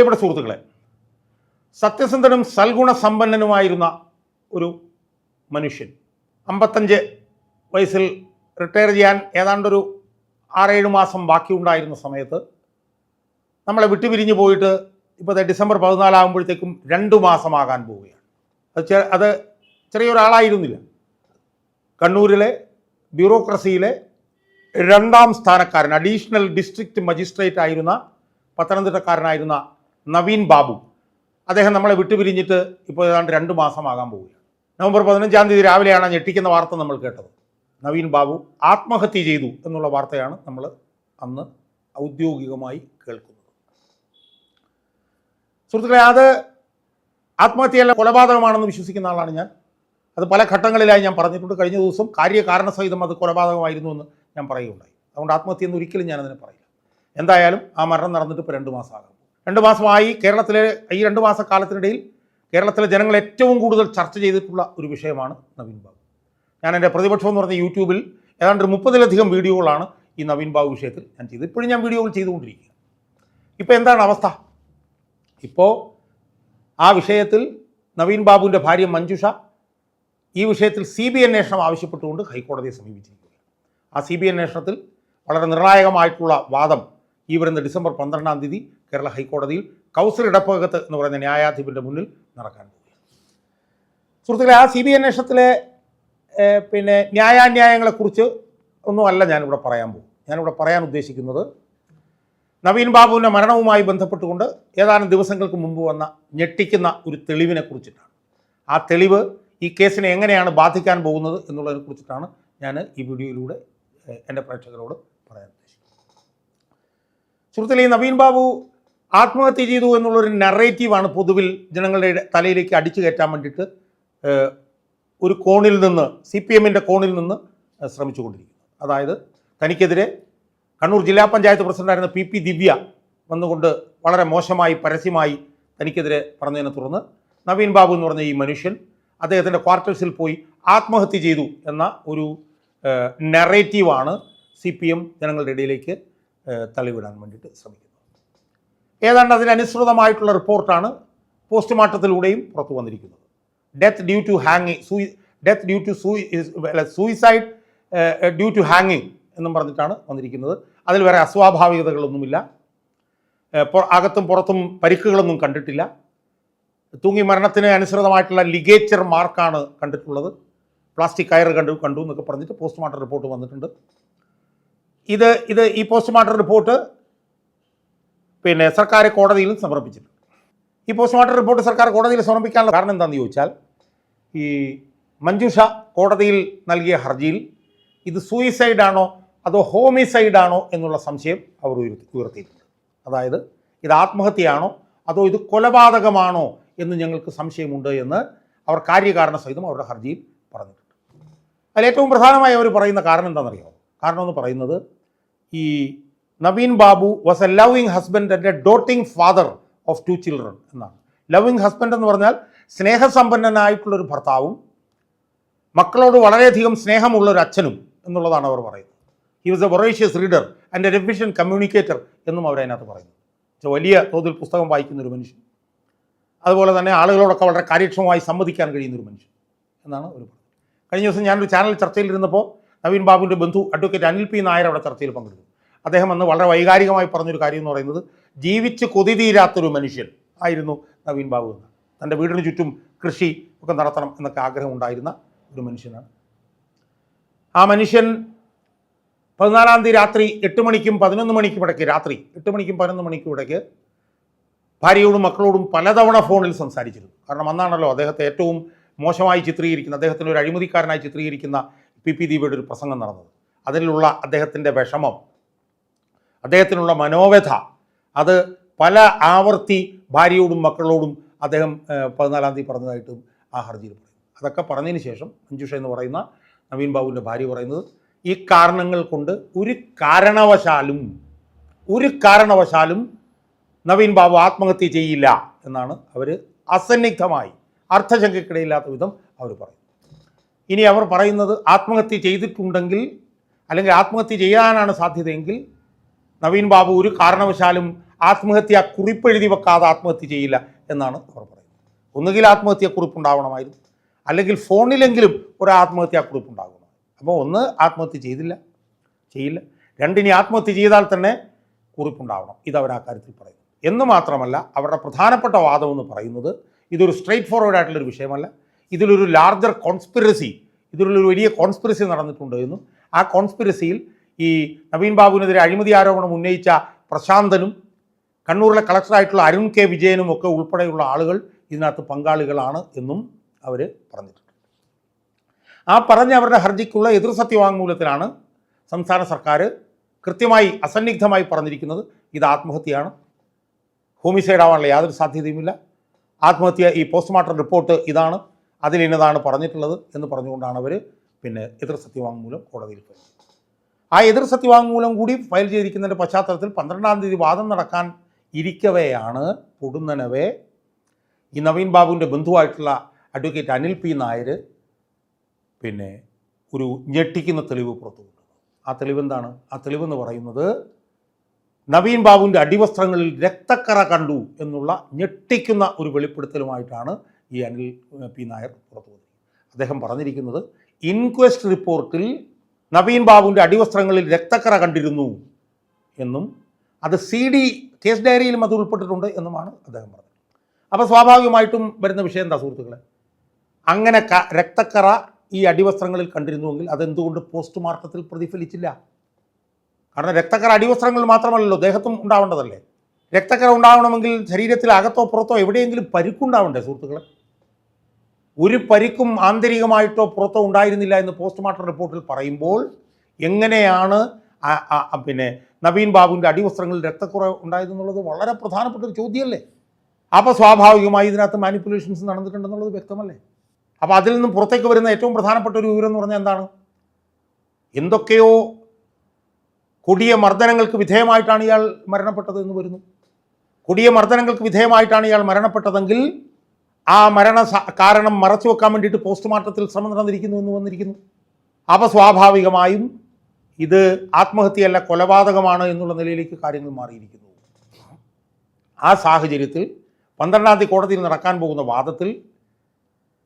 പ്രിയപ്പെട്ട സുഹൃത്തുക്കളെ സത്യസന്ധനും സൽഗുണ സമ്പന്നനുമായിരുന്ന ഒരു മനുഷ്യൻ അമ്പത്തഞ്ച് വയസ്സിൽ റിട്ടയർ ചെയ്യാൻ ഏതാണ്ടൊരു ആറേഴ് മാസം ബാക്കി ഉണ്ടായിരുന്ന സമയത്ത് നമ്മളെ വിട്ടുപിരിഞ്ഞു പോയിട്ട് ഇപ്പോൾ ഡിസംബർ പതിനാലാകുമ്പോഴത്തേക്കും രണ്ട് മാസമാകാൻ പോവുകയാണ്. അത് അത് ചെറിയൊരാളായിരുന്നില്ല. കണ്ണൂരിലെ ബ്യൂറോക്രസിയിലെ രണ്ടാം സ്ഥാനക്കാരൻ അഡീഷണൽ ഡിസ്ട്രിക്റ്റ് മജിസ്ട്രേറ്റ് ആയിരുന്ന പത്തനംതിട്ടക്കാരനായിരുന്ന നവീൻ ബാബു. അദ്ദേഹം നമ്മളെ വിട്ടുപിരിഞ്ഞിട്ട് ഇപ്പോൾ ഏതാണ്ട് രണ്ട് മാസമാകാൻ പോവുകയാണ്. നവംബർ പതിനഞ്ചാം തീയതി രാവിലെയാണ് ഞെട്ടിക്കുന്ന വാർത്ത നമ്മൾ കേട്ടത്. നവീൻ ബാബു ആത്മഹത്യ ചെയ്തു എന്നുള്ള വാർത്തയാണ് നമ്മൾ അന്ന് ഔദ്യോഗികമായി കേൾക്കുന്നത്. സുഹൃത്തുക്കളെ അത് ആത്മഹത്യയല്ല കൊലപാതകമാണെന്ന് വിശ്വസിക്കുന്ന ആളാണ് ഞാൻ. അത് പല ഘട്ടങ്ങളിലായി ഞാൻ പറഞ്ഞിട്ടുണ്ട്. കഴിഞ്ഞ ദിവസം കാര്യകാരണസഹിതം അത് കൊലപാതകമായിരുന്നു എന്ന് ഞാൻ പറയുകയുണ്ടായി. അതുകൊണ്ട് ആത്മഹത്യ എന്ന് ഒരിക്കലും ഞാനതിനെ പറയില്ല. എന്തായാലും ആ മരണം നടന്നിട്ട് ഇപ്പോൾ രണ്ട് മാസമാകാം രണ്ട് മാസമായി കേരളത്തിലെ ഈ രണ്ട് മാസക്കാലത്തിനിടയിൽ കേരളത്തിലെ ജനങ്ങൾ ഏറ്റവും കൂടുതൽ ചർച്ച ചെയ്തിട്ടുള്ള ഒരു വിഷയമാണ് നവീൻ ബാബു. ഞാൻ എന്റെ പ്രതിപക്ഷം എന്ന് പറഞ്ഞ യൂട്യൂബിൽ ഏതാണ്ട് മുപ്പതിലധികം വീഡിയോകളാണ് ഈ നവീൻ ബാബു വിഷയത്തിൽ ഞാൻ ചെയ്തത്. ഇപ്പോഴും ഞാൻ വീഡിയോകൾ ചെയ്തുകൊണ്ടിരിക്കുക ഇപ്പോൾ എന്താണ് അവസ്ഥ? ഇപ്പോൾ ആ വിഷയത്തിൽ നവീൻ ബാബുവിന്റെ ഭാര്യ മഞ്ജുഷ ഈ വിഷയത്തിൽ സി ബി അന്വേഷണം ആവശ്യപ്പെട്ടുകൊണ്ട് ഹൈക്കോടതിയെ സമീപിച്ചിരിക്കുകയാണ്. ആ സി ബി അന്വേഷണത്തിൽ വളരെ നിർണായകമായിട്ടുള്ള വാദം ഈ വരുന്ന ഡിസംബർ പന്ത്രണ്ടാം തീയതി കേരള ഹൈക്കോടതിയിൽ കൗസർ ഇടപ്പകത്ത് എന്ന് പറയുന്ന ന്യായാധിപന്റെ മുന്നിൽ നടക്കാൻ പോവുകയാണ് സുഹൃത്തുക്കളെ ആ സി ബി അന്വേഷണത്തിലെ പിന്നെ ന്യായാന്യായങ്ങളെക്കുറിച്ച് ഒന്നുമല്ല ഞാനിവിടെ പറയാൻ പോകും ഞാനിവിടെ പറയാൻ ഉദ്ദേശിക്കുന്നത് നവീൻ ബാബുവിന്റെ മരണവുമായി ബന്ധപ്പെട്ടുകൊണ്ട് ഏതാനും ദിവസങ്ങൾക്ക് മുമ്പ് വന്ന ഞെട്ടിക്കുന്ന ഒരു തെളിവിനെ കുറിച്ചിട്ടാണ്. ആ തെളിവ് ഈ കേസിനെ എങ്ങനെയാണ് ബാധിക്കാൻ പോകുന്നത് എന്നുള്ളതിനെ കുറിച്ചിട്ടാണ് ഞാൻ ഈ വീഡിയോയിലൂടെ എന്റെ പ്രേക്ഷകരോട് പറയാൻ ഉദ്ദേശിക്കുന്നത്. സുഹൃത്തുക്കളെ നവീൻ ബാബു ആത്മഹത്യ ചെയ്തു എന്നുള്ളൊരു നറേറ്റീവാണ് പൊതുവിൽ ജനങ്ങളുടെ തലയിലേക്ക് അടിച്ചു കയറ്റാൻ വേണ്ടിയിട്ട് ഒരു കോണിൽ നിന്ന് സി പി എമ്മിന്റെ കോണിൽ നിന്ന് ശ്രമിച്ചുകൊണ്ടിരിക്കുന്നത്. അതായത് തനിക്കെതിരെ കണ്ണൂർ ജില്ലാ പഞ്ചായത്ത് പ്രസിഡന്റായിരുന്ന പി പി ദിവ്യ വന്നുകൊണ്ട് വളരെ മോശമായി പരസ്യമായി തനിക്കെതിരെ പറഞ്ഞതിനെ തുടർന്ന് നവീൻ ബാബു എന്ന് പറഞ്ഞ ഈ മനുഷ്യൻ അദ്ദേഹത്തിന്റെ ക്വാർട്ടേഴ്സിൽ പോയി ആത്മഹത്യ ചെയ്തു എന്ന ഒരു നെറേറ്റീവാണ് സി പി എം ജനങ്ങളുടെ ഇടയിലേക്ക് തള്ളിവിടാൻ വേണ്ടിയിട്ട് ശ്രമിക്കുന്നത്. ഏതാണ്ട് അതിനനുസൃതമായിട്ടുള്ള റിപ്പോർട്ടാണ് പോസ്റ്റ്മോർട്ടത്തിലൂടെയും പുറത്തു വന്നിരിക്കുന്നത്. ഡെത്ത് ഡ്യൂ ടു ഹാങ്ങിങ് സൂയി ഡെത്ത് ഡ്യൂ ടു സൂയി സൂയിസൈഡ് ഡ്യൂ ടു ഹാങ്ങിങ് എന്നും പറഞ്ഞിട്ടാണ് വന്നിരിക്കുന്നത്. അതിൽ വേറെ അസ്വാഭാവികതകളൊന്നുമില്ല. അകത്തും പുറത്തും പരിക്കുകളൊന്നും കണ്ടിട്ടില്ല. തൂങ്ങി മരണത്തിന് അനുസൃതമായിട്ടുള്ള ലിഗേച്ചർ മാർക്കാണ് കണ്ടിട്ടുള്ളത്. പ്ലാസ്റ്റിക് കയർ കണ്ടു കണ്ടു എന്നൊക്കെ പറഞ്ഞിട്ട് പോസ്റ്റ്മോർട്ടം റിപ്പോർട്ട് വന്നിട്ടുണ്ട്. ഇത് ഇത് ഈ പോസ്റ്റ്മോർട്ടം റിപ്പോർട്ട് പിന്നെ സർക്കാർ കോടതിയിലും സമർപ്പിച്ചിട്ടുണ്ട്. ഈ പോസ്റ്റ്മോർട്ടം റിപ്പോർട്ട് സർക്കാർ കോടതിയിൽ സമർപ്പിക്കാനുള്ള കാരണം എന്താണെന്ന് ചോദിച്ചാൽ ഈ മഞ്ജുഷ കോടതിയിൽ നൽകിയ ഹർജിയിൽ ഇത് സൂയിസൈഡ് ആണോ അതോ ഹോമിസൈഡ് ആണോ എന്നുള്ള സംശയം അവർ ഉയർത്തി ഉയർത്തിയിട്ടുണ്ട്. അതായത് ഇത് ആത്മഹത്യയാണോ അതോ ഇത് കൊലപാതകമാണോ എന്ന് ഞങ്ങൾക്ക് സംശയമുണ്ട് എന്ന് അവർ കാര്യകാരണ സഹിതം അവരുടെ ഹർജിയിൽ പറഞ്ഞിട്ടുണ്ട്. അതിൽ ഏറ്റവും പ്രധാനമായി അവർ പറയുന്ന കാരണം എന്താണെന്നറിയാമോ? കാരണം എന്ന് പറയുന്നത് ഈ Naveen Babu was a loving husband and a doting father of two children എന്നാണ്. ലവിങ് ഹസ്ബൻഡ് എന്ന് പറഞ്ഞാൽ സ്നേഹസമ്പന്നനായിട്ടുള്ളൊരു ഭർത്താവും മക്കളോട് വളരെയധികം സ്നേഹമുള്ള ഒരു അച്ഛനും എന്നുള്ളതാണ് അവർ പറയുന്നത്. He was a voracious reader and a proficient communicator എന്നും അവരതിനകത്ത് പറയുന്നു. വലിയ തോതിൽ പുസ്തകം വായിക്കുന്ന ഒരു മനുഷ്യൻ. അതുപോലെ തന്നെ ആളുകളോടൊക്കെ വളരെ കാര്യക്ഷമമായി സംവദിക്കാൻ കഴിയുന്ന ഒരു മനുഷ്യൻ എന്നാണ് ഒരു കഴിഞ്ഞ ദിവസം ഞാനൊരു ചാനൽ ചർച്ചയിലിരുന്നപ്പോൾ നവീൻ ബാബുവിന്റെ ബന്ധു അഡ്വക്കേറ്റ് അനിൽ പി നായർ അവിടെ ചർച്ചയിൽ പങ്കെടുത്തു. അദ്ദേഹം അന്ന് വളരെ വൈകാരികമായി പറഞ്ഞൊരു കാര്യം എന്ന് പറയുന്നത് ജീവിച്ച് കൊതി തീരാത്തൊരു മനുഷ്യൻ ആയിരുന്നു നവീൻ ബാബു എന്ന്. തന്റെ വീടിന് ചുറ്റും കൃഷി ഒക്കെ നടത്തണം എന്നൊക്കെ ആഗ്രഹം ഉണ്ടായിരുന്ന ഒരു മനുഷ്യനാണ്. ആ മനുഷ്യൻ പതിനാലാം തീയതി രാത്രി എട്ട് മണിക്കും പതിനൊന്ന് മണിക്കും ഇടയ്ക്ക് രാത്രി എട്ട് മണിക്കും പതിനൊന്ന് മണിക്കും ഇടയ്ക്ക് ഭാര്യയോടും മക്കളോടും പലതവണ ഫോണിൽ സംസാരിച്ചിരുന്നു. കാരണം അന്നാണല്ലോ അദ്ദേഹത്തെ ഏറ്റവും മോശമായി ചിത്രീകരിക്കുന്ന അദ്ദേഹത്തിന് ഒരു അഴിമതിക്കാരനായി ചിത്രീകരിക്കുന്ന പി പി ദീപയുടെ ഒരു പ്രസംഗം നടന്നത്. അതിലുള്ള അദ്ദേഹത്തിന്റെ വിഷമം അദ്ദേഹത്തിനുള്ള മനോവ്യഥ. അത് പല ആവർത്തി ഭാര്യയോടും മക്കളോടും അദ്ദേഹം പതിനാലാം തീയതി പറഞ്ഞതായിട്ടും ആ ഹർജിയിൽ പറയും. അതൊക്കെ പറഞ്ഞതിന് ശേഷം മഞ്ജുഷ എന്ന് പറയുന്ന നവീൻ ബാബുവിന്റെ ഭാര്യ പറയുന്നത് ഈ കാരണങ്ങൾ കൊണ്ട് ഒരു കാരണവശാലും ഒരു കാരണവശാലും നവീൻ ബാബു ആത്മഹത്യ ചെയ്യില്ല എന്നാണ് അവർ അസന്നിഗ്ധമായി അർത്ഥശങ്കയ്ക്കിടയില്ലാത്ത വിധം അവർ പറയും ഇനി അവർ പറയുന്നത് ആത്മഹത്യ ചെയ്തിട്ടുണ്ടെങ്കിൽ അല്ലെങ്കിൽ ആത്മഹത്യ ചെയ്യാനാണ് സാധ്യതയെങ്കിൽ നവീൻ ബാബു ഒരു കാരണവശാലും ആത്മഹത്യ കുറിപ്പ് എഴുതി വെക്കാതെ ആത്മഹത്യ ചെയ്യില്ല എന്നാണ് അവർ പറയുന്നത്. ഒന്നുകിൽ ആത്മഹത്യ കുറിപ്പുണ്ടാവണമായിരുന്നു. അല്ലെങ്കിൽ ഫോണിലെങ്കിലും ഒരു ആത്മഹത്യാ കുറിപ്പുണ്ടാകണം അപ്പോൾ ഒന്ന് ആത്മഹത്യ ചെയ്തില്ല. ചെയ്യില്ല. രണ്ടിനി ആത്മഹത്യ ചെയ്താൽ തന്നെ കുറിപ്പുണ്ടാവണം. ഇത് അവർ ആ കാര്യത്തിൽ പറയുന്നു. എന്ന് മാത്രമല്ല അവരുടെ പ്രധാനപ്പെട്ട വാദം എന്ന് പറയുന്നത് ഇതൊരു സ്ട്രെയിറ്റ് ഫോർവേഡ് ആയിട്ടുള്ളൊരു വിഷയമല്ല. ഇതിലൊരു ലാർജർ കോൺസ്പിറസി ഇതിലൊരു വലിയ കോൺസ്പിറസി നടന്നിട്ടുണ്ട് എന്നും ആ കോൺസ്പിറസിയിൽ ഈ നവീൻ ബാബുവിനെതിരെ അഴിമതി ആരോപണം ഉന്നയിച്ച പ്രശാന്തനും കണ്ണൂരിലെ കളക്ടറായിട്ടുള്ള അരുൺ കെ വിജയനും ഒക്കെ ഉൾപ്പെടെയുള്ള ആളുകൾ ഇതിനകത്ത് പങ്കാളികളാണ് എന്നും അവർ പറഞ്ഞിട്ടുണ്ട്. ആ പറഞ്ഞ അവരുടെ ഹർജിക്കുള്ള എതിർ സത്യവാങ്മൂലത്തിലാണ് സംസ്ഥാന സർക്കാർ കൃത്യമായി അസന്നിഗ്ധമായി പറഞ്ഞിരിക്കുന്നത്. ഇത് ആത്മഹത്യയാണ്. ഹോമിസൈഡ് ആവാനുള്ള യാതൊരു സാധ്യതയുമില്ല. ആത്മഹത്യ ഈ പോസ്റ്റ്മോർട്ടം റിപ്പോർട്ട് ഇതാണ്. അതിലിന്നതാണ് പറഞ്ഞിട്ടുള്ളത് എന്ന് പറഞ്ഞുകൊണ്ടാണ് അവർ പിന്നെ എതിർ സത്യവാങ്മൂലം കോടതിയിൽ ചെയ്തത് ആ എതിർ സത്യവാങ്മൂലം കൂടി ഫയൽ ചെയ്തിരിക്കുന്നതിന്റെ പശ്ചാത്തലത്തിൽ പന്ത്രണ്ടാം തീയതി വാദം നടക്കാൻ ഇരിക്കവെയാണ് പൊടുന്നനവേ. ഈ നവീൻ ബാബുവിന്റെ ബന്ധുവായിട്ടുള്ള അഡ്വക്കേറ്റ് അനിൽ പി നായർ പിന്നെ ഒരു ഞെട്ടിക്കുന്ന തെളിവ് പുറത്തു കൊണ്ടുവന്നു ആ തെളിവ് എന്താണ്? ആ തെളിവെന്ന് പറയുന്നത് നവീൻ ബാബുവിന്റെ അടിവസ്ത്രങ്ങളിൽ രക്തക്കറ കണ്ടു എന്നുള്ള ഞെട്ടിക്കുന്ന ഒരു വെളിപ്പെടുത്തലുമായിട്ടാണ് ഈ അനിൽ പി നായർ പുറത്തു വന്നത് അദ്ദേഹം പറഞ്ഞിരിക്കുന്നത് ഇൻക്വസ്റ്റ് റിപ്പോർട്ടിൽ നവീൻ ബാബുവിന്റെ അടിവസ്ത്രങ്ങളിൽ രക്തക്കറ കണ്ടിരുന്നു എന്നും അത് സി ഡി കേസ് ഡയറിയിലും അത് ഉൾപ്പെട്ടിട്ടുണ്ട് എന്നുമാണ് അദ്ദേഹം പറഞ്ഞത്. അപ്പോൾ സ്വാഭാവികമായിട്ടും വരുന്ന വിഷയം എന്താ സുഹൃത്തുക്കളെ? അങ്ങനെ ക രക്തക്കറ ഈ അടിവസ്ത്രങ്ങളിൽ കണ്ടിരുന്നുവെങ്കിൽ അതെന്തുകൊണ്ട് പോസ്റ്റ്മോർട്ടത്തിൽ പ്രതിഫലിച്ചില്ല? കാരണം രക്തക്കറ അടിവസ്ത്രങ്ങൾ മാത്രമല്ലല്ലോ ദേഹത്തും ഉണ്ടാവേണ്ടതല്ലേ? രക്തക്കറ ഉണ്ടാവണമെങ്കിൽ ശരീരത്തിൽ അകത്തോ പുറത്തോ എവിടെയെങ്കിലും പരിക്കുണ്ടാവണ്ടേ സുഹൃത്തുക്കളെ? ഒരു പരിക്കും ആന്തരികമായിട്ടോ പുറത്തോ ഉണ്ടായിരുന്നില്ല എന്ന് പോസ്റ്റ്മോർട്ടം റിപ്പോർട്ടിൽ പറയുമ്പോൾ എങ്ങനെയാണ് പിന്നെ നവീൻ ബാബുവിന്റെ അടിവസ്ത്രങ്ങളിൽ രക്തക്കുറവ് ഉണ്ടായതെന്നുള്ളത് വളരെ പ്രധാനപ്പെട്ട ഒരു ചോദ്യമല്ലേ? അപ്പോൾ സ്വാഭാവികമായി ഇതിനകത്ത് മാനിപ്പുലേഷൻസ് നടന്നിട്ടുണ്ടെന്നുള്ളത് വ്യക്തമല്ലേ? അപ്പോൾ അതിൽ നിന്നും പുറത്തേക്ക് വരുന്ന ഏറ്റവും പ്രധാനപ്പെട്ട ഒരു വിവരം എന്ന് പറഞ്ഞാൽ എന്താണ്? എന്തൊക്കെയോ കൊടിയ മർദ്ദനങ്ങൾക്ക് വിധേയമായിട്ടാണ് ഇയാൾ മരണപ്പെട്ടത് എന്ന് വരുന്നു. കൊടിയ മർദ്ദനങ്ങൾക്ക് വിധേയമായിട്ടാണ് ഇയാൾ മരണപ്പെട്ടതെങ്കിൽ ആ മരണ കാരണം മറച്ചു വെക്കാൻ വേണ്ടിയിട്ട് പോസ്റ്റ്മോർട്ടത്തിൽ ശ്രമം നടന്നിരിക്കുന്നു എന്ന് വന്നിരിക്കുന്നു. അപ്പോൾ സ്വാഭാവികമായും ഇത് ആത്മഹത്യയല്ല കൊലപാതകമാണ് എന്നുള്ള നിലയിലേക്ക് കാര്യങ്ങൾ മാറിയിരിക്കുന്നു. ആ സാഹചര്യത്തിൽ പന്ത്രണ്ടാം തീയതി കോടതിയിൽ നടക്കാൻ പോകുന്ന വാദത്തിൽ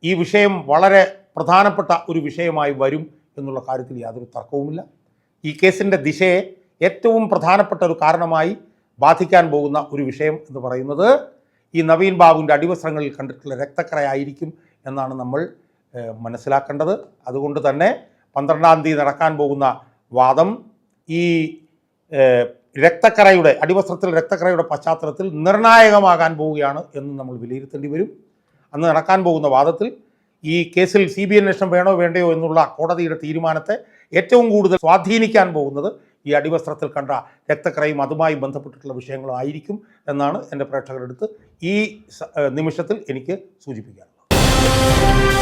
ഈ വിഷയം വളരെ പ്രധാനപ്പെട്ട ഒരു വിഷയമായി വരും എന്നുള്ള കാര്യത്തിൽ യാതൊരു തർക്കവുമില്ല. ഈ കേസിന്റെ ദിശയെ ഏറ്റവും പ്രധാനപ്പെട്ട ഒരു കാരണമായി ബാധിക്കാൻ പോകുന്ന ഒരു വിഷയം എന്ന് പറയുന്നത് ഈ നവീൻ ബാബുവിന്റെ അടിവസ്ത്രങ്ങളിൽ കണ്ടിട്ടുള്ള രക്തക്കറയായിരിക്കും എന്നാണ് നമ്മൾ മനസ്സിലാക്കേണ്ടത്. അതുകൊണ്ട് തന്നെ പന്ത്രണ്ടാം തീയതി നടക്കാൻ പോകുന്ന വാദം ഈ രക്തക്കറയുടെ അടിവസ്ത്രത്തിൽ രക്തക്കറയുടെ പശ്ചാത്തലത്തിൽ നിർണായകമാകാൻ പോവുകയാണ് എന്ന് നമ്മൾ വിലയിരുത്തേണ്ടി വരും. അന്ന് നടക്കാൻ പോകുന്ന വാദത്തിൽ ഈ കേസിൽ സി ബി അന്വേഷണം വേണോ വേണ്ടയോ എന്നുള്ള കോടതിയുടെ തീരുമാനത്തെ ഏറ്റവും കൂടുതൽ സ്വാധീനിക്കാൻ പോകുന്നത് ഈ അടിവസ്ത്രത്തിൽ കണ്ട രക്തക്കറയും അതുമായി ബന്ധപ്പെട്ടിട്ടുള്ള വിഷയങ്ങളും ആയിരിക്കും എന്നാണ് എന്റെ പ്രേക്ഷകരെടുത്ത് ഈ നിമിഷത്തിൽ എനിക്ക് സൂചിപ്പിക്കാനുള്ളത്.